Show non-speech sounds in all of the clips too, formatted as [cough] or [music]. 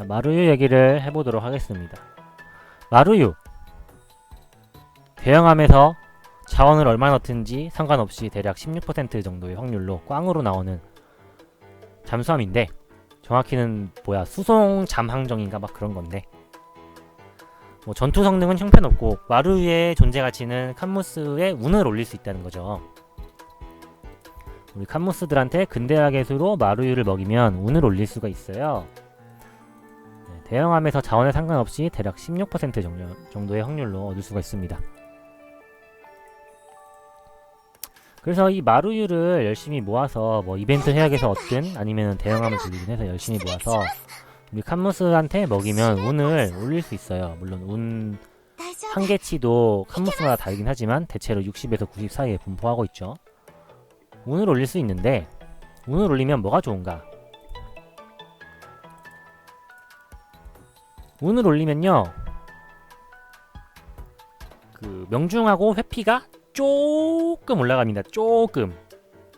자, 마루유 얘기를 해보도록 하겠습니다. 마루유 대형함에서 자원을 얼마 넣든지 상관없이 대략 16% 정도의 확률로 꽝으로 나오는 잠수함인데 정확히는 뭐야 수송 잠항정인가 막 그런 건데 뭐 전투 성능은 형편없고 마루유의 존재 가치는 칸무스의 운을 올릴 수 있다는 거죠. 우리 칸무스들한테 근대화 개수로 마루유를 먹이면 운을 올릴 수가 있어요. 대형암에서 자원에 상관없이 대략 16% 정도의 확률로 얻을 수가 있습니다. 그래서 이 마루유를 열심히 모아서 뭐 이벤트 해약에서 얻든 아니면 대형암을 들리긴 해서 열심히 모아서 우리 칸무스한테 먹이면 운을 올릴 수 있어요. 물론 운 한 개치도 칸무스마다 다르긴 하지만 대체로 60에서 90 사이에 분포하고 있죠. 운을 올릴 수 있는데 운을 올리면 뭐가 좋은가? 운을 올리면요. 그 명중하고 회피가 조금 올라갑니다. 조금.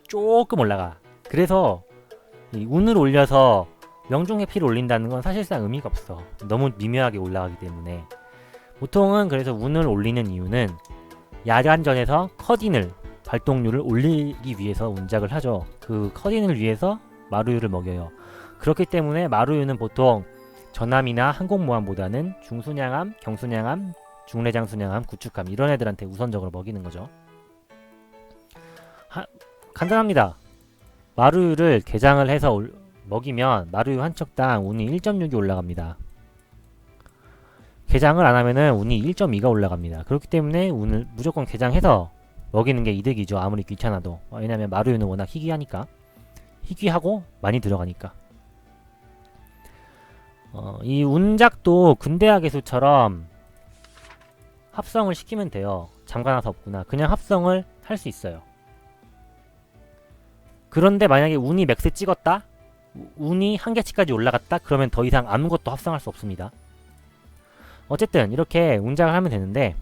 조금 올라가. 그래서 이 운을 올려서 명중 회피를 올린다는 건 사실상 의미가 없어. 너무 미묘하게 올라가기 때문에. 보통은 그래서 운을 올리는 이유는 야간전에서 커딘을 발동률을 올리기 위해서 운작을 하죠. 그 커딘을 위해서 마루유를 먹여요. 그렇기 때문에 마루유는 보통 전함이나 항공모함보다는 중순양함, 경순양함, 중례장순양함, 구축함 이런 애들한테 우선적으로 먹이는 거죠. 하, 간단합니다. 마루유를 개장을 해서 올- 먹이면 마루유 한 척당 운이 1.6이 올라갑니다. 개장을 안 하면은 운이 1.2가 올라갑니다. 그렇기 때문에 운을 무조건 개장해서 먹이는 게 이득이죠. 아무리 귀찮아도. 어, 왜냐면 마루유는 워낙 희귀하니까. 희귀하고 많이 들어가니까. 어, 이 운작도 근대화 개수처럼 합성을 시키면 돼요. 잠가놔서 없구나. 그냥 합성을 할 수 있어요. 그런데 만약에 운이 맥스 찍었다? 우- 운이 한계치까지 올라갔다? 그러면 더 이상 아무것도 합성할 수 없습니다. 어쨌든 이렇게 운작을 하면 되는데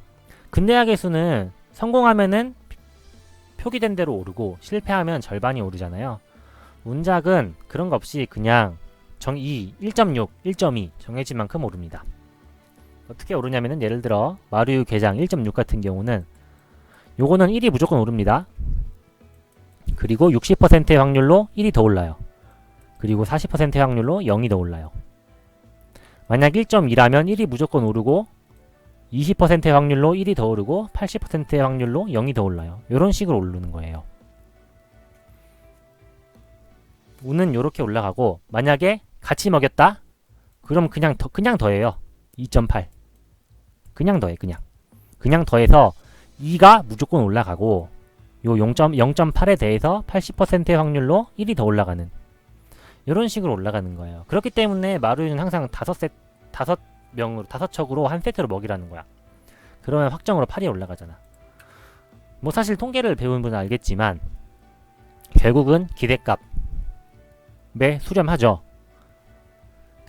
근대화 개수는 성공하면은 표기된 대로 오르고 실패하면 절반이 오르잖아요. 운작은 그런 거 없이 그냥 정, 이 1.6, 1.2 정해진 만큼 오릅니다. 어떻게 오르냐면은 예를 들어 마루유 개장 1.6 같은 경우는 요거는 1이 무조건 오릅니다. 그리고 60%의 확률로 1이 더 올라요. 그리고 40%의 확률로 0이 더 올라요. 만약 1.2라면 1이 무조건 오르고 20%의 확률로 1이 더 오르고 80%의 확률로 0이 더 올라요. 이런 식으로 오르는 거예요. 운은 이렇게 올라가고 만약에 같이 먹였다? 그럼 그냥 더 그냥 더해요. 2.8. 그냥 더해 그냥. 그냥 더해서 2가 무조건 올라가고 요 0.0.8에 대해서 80%의 확률로 1이 더 올라가는 이런 식으로 올라가는 거예요. 그렇기 때문에 마루유는 항상 다섯 세 다섯 명으로 다섯 척으로 한 세트로 먹이라는 거야. 그러면 확정으로 8이 올라가잖아. 뭐 사실 통계를 배운 분은 알겠지만 결국은 기대값에 수렴하죠.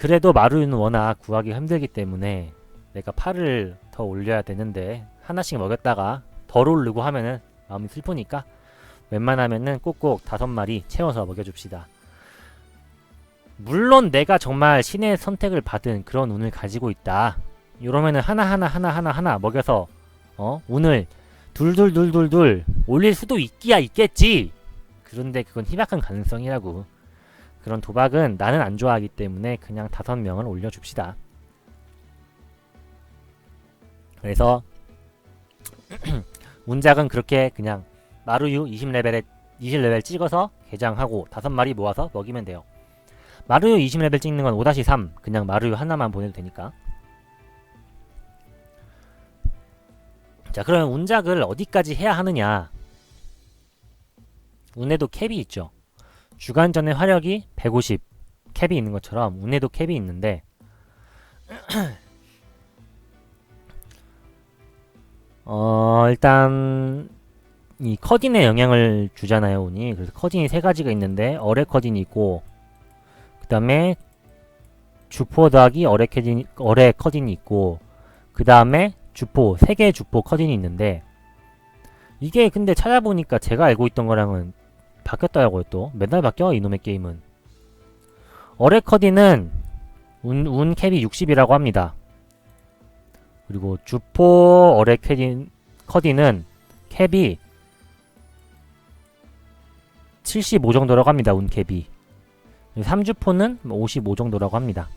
그래도 마루유는 워낙 구하기 힘들기 때문에 내가 8을 더 올려야 되는데 하나씩 먹였다가 덜 오르고 하면은 마음이 슬프니까 웬만하면은 꼭꼭 다섯 마리 채워서 먹여줍시다. 물론 내가 정말 신의 선택을 받은 그런 운을 가지고 있다. 이러면은 하나하나 하나하나 하나 먹여서 어 운을 둘둘둘둘둘 올릴 수도 있기야 있겠지. 그런데 그건 희박한 가능성이라고. 그런 도박은 나는 안 좋아하기 때문에 그냥 다섯 명을 올려줍시다. 그래서 [clears throat] 운작은 그렇게 그냥 마루유 20레벨에 20레벨 찍어서 개장하고 다섯 마리 모아서 먹이면 돼요. 마루유 20레벨 찍는 건 5-3 그냥 마루유 하나만 보내도 되니까 자 그러면 운작을 어디까지 해야 하느냐 운에도 캡이 있죠 주간 전의 화력이 150 캡이 있는 것처럼 운에도 캡이 있는데 [clears throat] 어 일단 이 커딘에 영향을 주잖아요 운이. 그래서 커딘이 세 가지가 있는데 어뢰 커딘이 있고 그 다음에 주포 더하기 어뢰 커딘 어뢰 커딘이 있고 그 다음에 주포 세 개의 주포 커딘이 있는데 이게 근데 찾아보니까 제가 알고 있던 거랑은 바뀌었더라고요 또 맨날 바뀌어 이놈의 게임은 커딘은 운, 운 캡이 60이라고 합니다. 그리고 주포 어레 캐딘, 커디는 캡이 75 정도라고 합니다. 운 캡이. 3주포는 55 정도라고 합니다.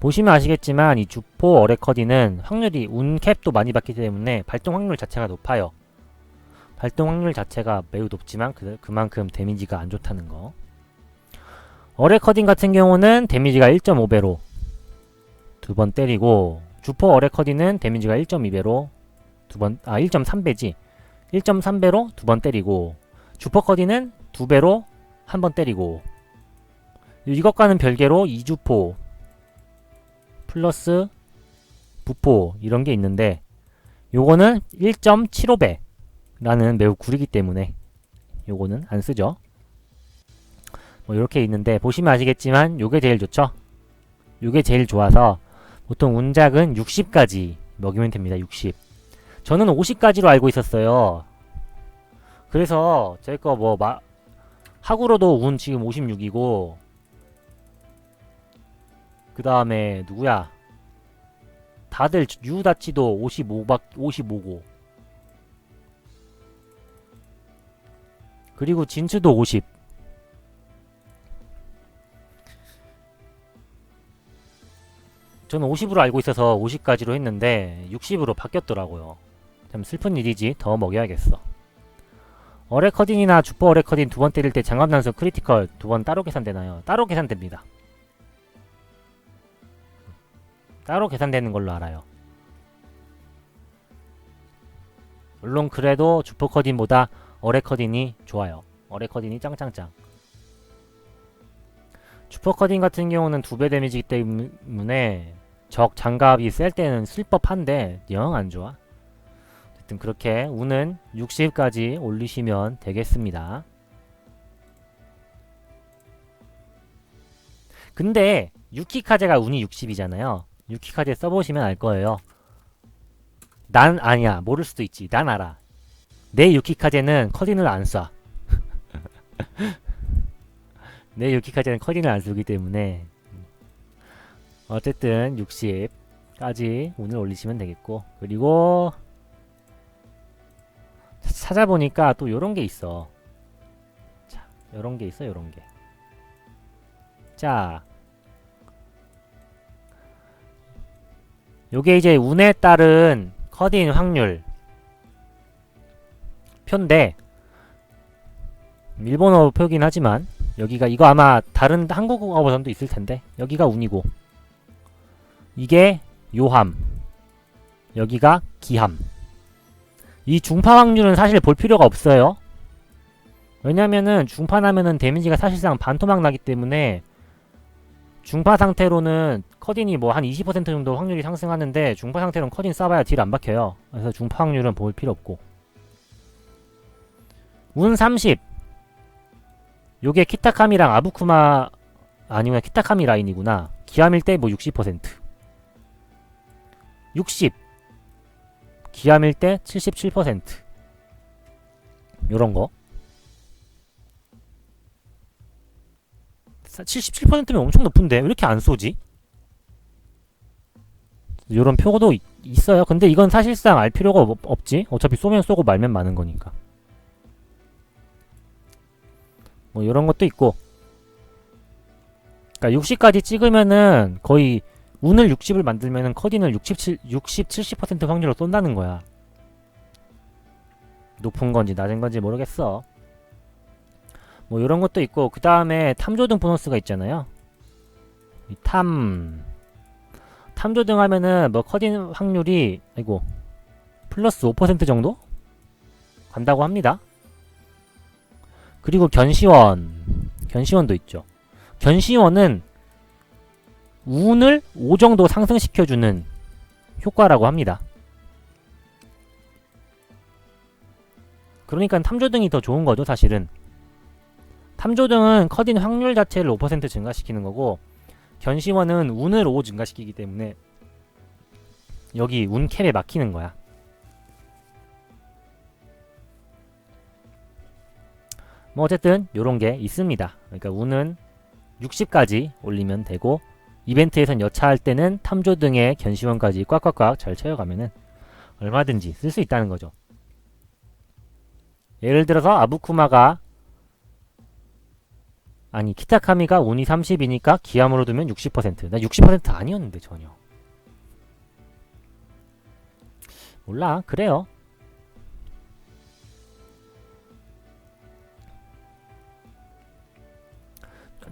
보시면 아시겠지만 이 주포 어레 커디는 확률이 운 캡도 많이 받기 때문에 발동 확률 자체가 높아요. 발동 확률 자체가 매우 높지만 그, 그만큼 데미지가 안 좋다는 거. 어레 커딩 같은 경우는 데미지가 1.5배로 두 번 때리고 주포 어레 커딩은 데미지가 1.2배로 두 번, 아 1.3배지 1.3배로 두 번 때리고 주포 커딩은 두 배로 한 번 때리고 이것과는 별개로 2주포 플러스 부포 이런 게 있는데 요거는 1.75배 라는 매우 구리기 때문에 요거는 안 쓰죠. 뭐 이렇게 있는데 보시면 아시겠지만 요게 제일 좋죠. 요게 제일 좋아서 보통 운작은 60까지 먹이면 됩니다. 60. 저는 50까지로 알고 있었어요. 그래서 제 거뭐 하구로도 운 지금 56이고 그 다음에 누구야? 다들 유다치도 55박 55고 그리고 진츠도 50 저는 50으로 알고 있어서 50까지로 했는데 60으로 바뀌었더라고요. 참 슬픈 일이지. 더 먹여야겠어. 어레커딩이나 주퍼 어레커딩 두번 때릴 때 장갑난수 크리티컬 두 번 따로 계산되나요? 따로 계산됩니다. 따로 계산되는 걸로 알아요. 물론 그래도 주퍼 커딘보다 어레커딘이 좋아요. 어레커딘이 짱짱짱. 슈퍼커딘 같은 경우는 두 배 데미지이기 때문에 적 장갑이 셀 때는 쓸 법한데 영 안 좋아. 어쨌든 그렇게 운은 60까지 올리시면 되겠습니다. 근데 유키카제가 운이 60이잖아요. 유키카제 써보시면 알 거예요. 난 아니야. 모를 수도 있지. 난 알아. 내 유키카제는 커딘을 안 쏴. [laughs] 내 유키카제는 커딘을 안 쏘기 때문에. 어쨌든 60까지 오늘 올리시면 되겠고. 그리고 찾아보니까 또 요런 게 있어. 자 요런 게 있어 요런 게 자. 요게 이제 운에 따른 커딘 확률 표인데 일본어 표긴 하지만 여기가 이거 아마 다른 한국어 버전도 있을 텐데 여기가 운이고. 이게 요함. 여기가 기함. 이 중파 확률은 사실 볼 필요가 없어요. 왜냐면은 중파 나면은 데미지가 사실상 반토막 나기 때문에 중파 상태로는 커딘이 뭐 한 20% 정도 확률이 상승하는데 중파 상태로는 커딘 쏴봐야 딜 안 박혀요. 그래서 중파 확률은 볼 필요 없고 운 30. 요게 키타카미랑 아부쿠마 아니면 키타카미 라인이구나. 기암일 때 뭐 60%. 60. 기암일 때 77%. 요런 거. 77%면 엄청 높은데 왜 이렇게 안 쏘지? 요런 표도 있어요. 근데 이건 사실상 알 필요가 없, 없지. 어차피 쏘면 쏘고 말면 많은 거니까. 뭐 이런 것도 있고 그러니까 60까지 찍으면은 거의 운을 60을 만들면은 커딘을 67, 60, 70% 확률로 쏜다는 거야. 높은 건지 낮은 건지 모르겠어. 뭐 이런 것도 있고 그 다음에 탐조등 보너스가 있잖아요. 이 탐... 탐조등 하면은 뭐 커딘 확률이 아이고 플러스 5% 정도 간다고 합니다. 그리고 견시원 견시원도 있죠. 견시원은 운을 5 정도 상승시켜주는 효과라고 합니다. 그러니까 탐조등이 더 좋은 거죠 사실은. 탐조등은 커딘 확률 자체를 5% 증가시키는 거고 견시원은 운을 5 증가시키기 때문에 여기 운 캡에 막히는 거야 뭐 어쨌든 요런 게 있습니다. 그러니까 운은 60까지 올리면 되고 이벤트에선 여차할 때는 탐조 등의 견시원까지 꽉꽉꽉 잘 채워가면은 얼마든지 쓸 수 있다는 거죠. 예를 들어서 아부쿠마가 아니 키타카미가 운이 30이니까 기함으로 두면 60%. 나 60% 아니었는데 전혀. 몰라 그래요.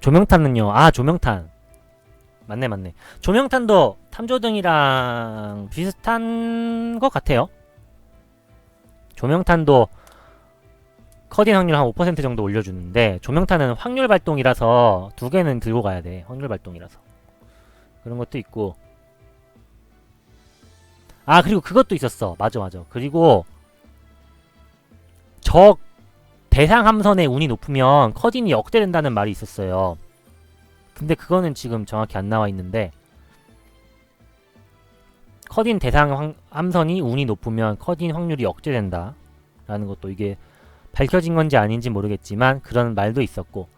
조명탄은요. 아 조명탄. 맞네 맞네. 조명탄도 탐조등이랑 비슷한 것 같아요. 조명탄도 커딘 확률 한 5% 정도 올려주는데 조명탄은 확률 발동이라서 두 개는 들고 가야 돼. 확률 발동이라서. 그런 것도 있고. 아 그리고 그것도 있었어. 맞아 맞아. 그리고 적 대상 함선의 운이 높으면 커딘이 역대된다는 말이 있었어요. 근데 그거는 지금 정확히 안 나와 있는데 커딘 대상 황- 함선이 운이 높으면 커딘 확률이 억제된다. 라는 것도 이게 밝혀진 건지 아닌지 모르겠지만 그런 말도 있었고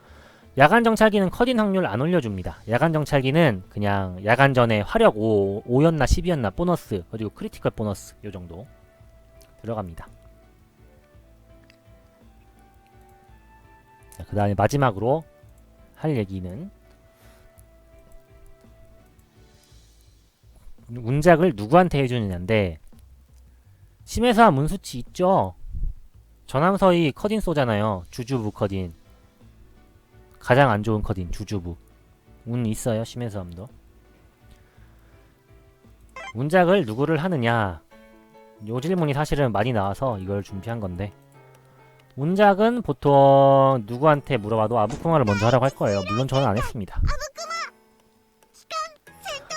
야간 정찰기는 커딘 확률 안 올려줍니다. 야간 정찰기는 그냥 야간 전에 화력 5, 5였나 10이었나 보너스 그리고 크리티컬 보너스 요 정도 들어갑니다. 그 다음에 마지막으로 할 얘기는 운작을 누구한테 해주느냐인데 심해사 문수치 있죠? 전함서이 커딘 쏘잖아요. 주주부 커딘. 가장 안 좋은 커딘 주주부. 운 있어요 심해서함도. 운작을 누구를 하느냐? 요 질문이 사실은 많이 나와서 이걸 준비한 건데 운작은 보통 누구한테 물어봐도 아부쿠마를 먼저 하라고 할 거예요. 물론 저는 안 했습니다.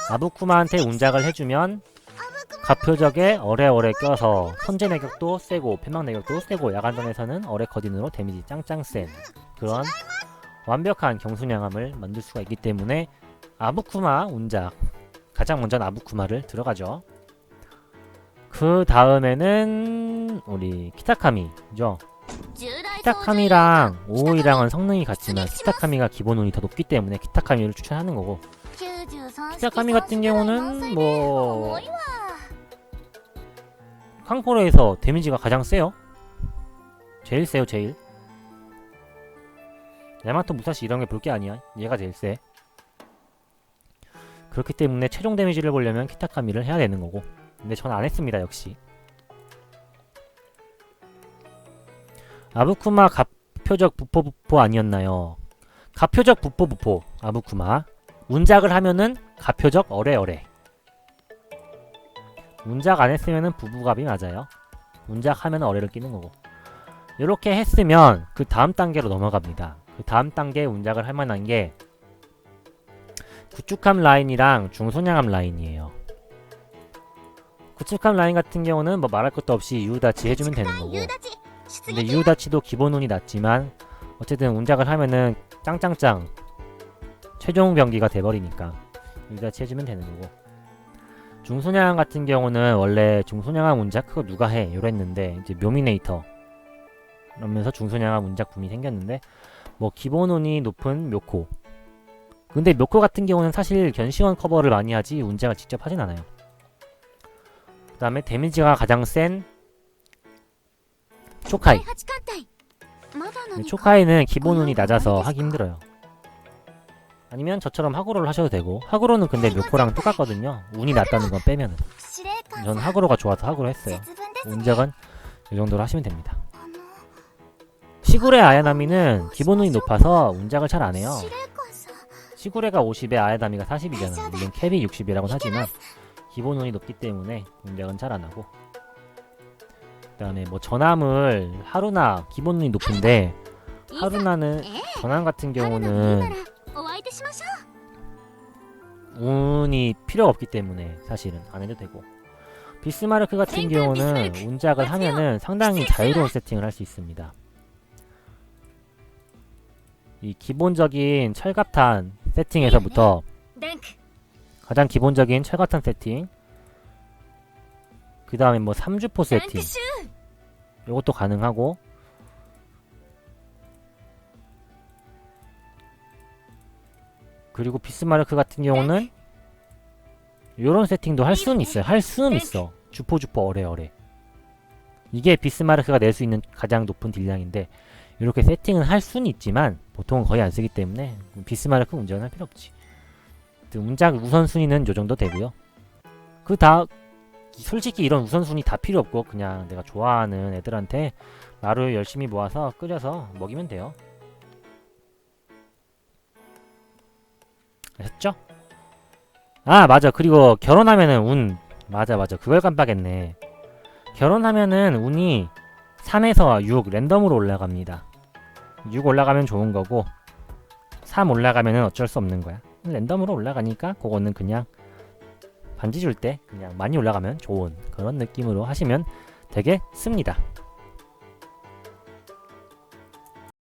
아부쿠마한테 운작을 해주면 가표적에 어레어레 껴서 선제 내격도 세고 폐막 내격도 세고 야간전에서는 어레 커딘으로 데미지 짱짱 센 그런 완벽한 경순양함을 만들 수가 있기 때문에 아부쿠마 운작 가장 먼저 아부쿠마를 들어가죠. 그 다음에는 우리 키타카미죠. 키타카미랑 오이랑은 성능이 같지만 키타카미가 기본 운이 더 높기 때문에 키타카미를 추천하는 거고 키타카미 같은 경우는 뭐 캉포로에서 데미지가 가장 세요. 제일 세요, 제일. 야마토 무사시 이런 게 볼 게 아니야. 얘가 제일 세. 그렇기 때문에 최종 데미지를 보려면 키타카미를 해야 되는 거고. 근데 전 안 했습니다, 역시. 아부쿠마 가표적 부포 부포 아니었나요? 가표적 부포 부포 아부쿠마. 운작을 하면은 가표적 어레어레. 운작 안 했으면은 부부갑이 맞아요. 운작 하면 어레를 끼는 거고. 이렇게 했으면 그 다음 단계로 넘어갑니다. 그 다음 단계 운작을 할 만한 게 구축함 라인이랑 중소량함 라인이에요. 구축함 라인 같은 경우는 뭐 말할 것도 없이 유다치 해주면 되는 거고. 근데 유다치도 기본 운이 낮지만 어쨌든 운작을 하면은 짱짱짱 최종 병기가 돼버리니까 유다치 해주면 되는 거고. 중소냥 같은 경우는 원래 중소냥함 운작 그거 누가 해? 이랬는데 이제 묘미네이터 그러면서 중소냥함 운작품이 생겼는데 뭐 기본 운이 높은 묘코. 근데 묘코 같은 경우는 사실 견시원 커버를 많이 하지 운작을 직접 하진 않아요. 그 다음에 데미지가 가장 센 초카이. 근데 초카이는 기본 운이 낮아서 하기 힘들어요. 아니면 저처럼 하구로를 하셔도 되고 하구로는 근데 묘코랑 똑같거든요. 운이 낮다는 건 빼면은. 저는 하구로가 좋아서 하구로 했어요. 운작은 이 정도로 하시면 됩니다. 시구레 아야나미는 기본 운이 높아서 운작을 잘 안 해요. 시구레가 50에 아야나미가 40이잖아 물론 캡이 60이라고는 하지만 기본 운이 높기 때문에 운작은 잘 안 하고 그 다음에 뭐 전함을 하루나 기본 운이 높은데 하루나는 전함 같은 경우는 운이 필요가 없기 때문에 사실은 안 해도 되고 비스마르크 같은 경우는 운작을 하면은 상당히 자유로운 세팅을 할 수 있습니다. 이 기본적인 철갑탄 세팅에서부터 가장 기본적인 철갑탄 세팅 그 다음에 뭐 3주포 세팅 이것도 가능하고 그리고 비스마르크 같은 경우는 요런 세팅도 할 수는 있어요. 할 수는 있어. 주포 주포 어레 어레. 이게 비스마르크가 낼 수 있는 가장 높은 딜량인데 이렇게 세팅은 할 수는 있지만 보통은 거의 안 쓰기 때문에 비스마르크 운전할 필요 없지. 운작 우선순위는 요 정도 되고요. 그 다 솔직히 이런 우선순위 다 필요 없고 그냥 내가 좋아하는 애들한테 마루 열심히 모아서 끓여서 먹이면 돼요. 아셨죠? 아 맞아. 그리고 결혼하면은 운. 맞아 맞아. 그걸 깜빡했네. 결혼하면은 운이 3에서 6 랜덤으로 올라갑니다. 6 올라가면 좋은 거고 3 올라가면은 어쩔 수 없는 거야. 랜덤으로 올라가니까 그거는 그냥 반지 줄 때 그냥 많이 올라가면 좋은 그런 느낌으로 하시면 되겠습니다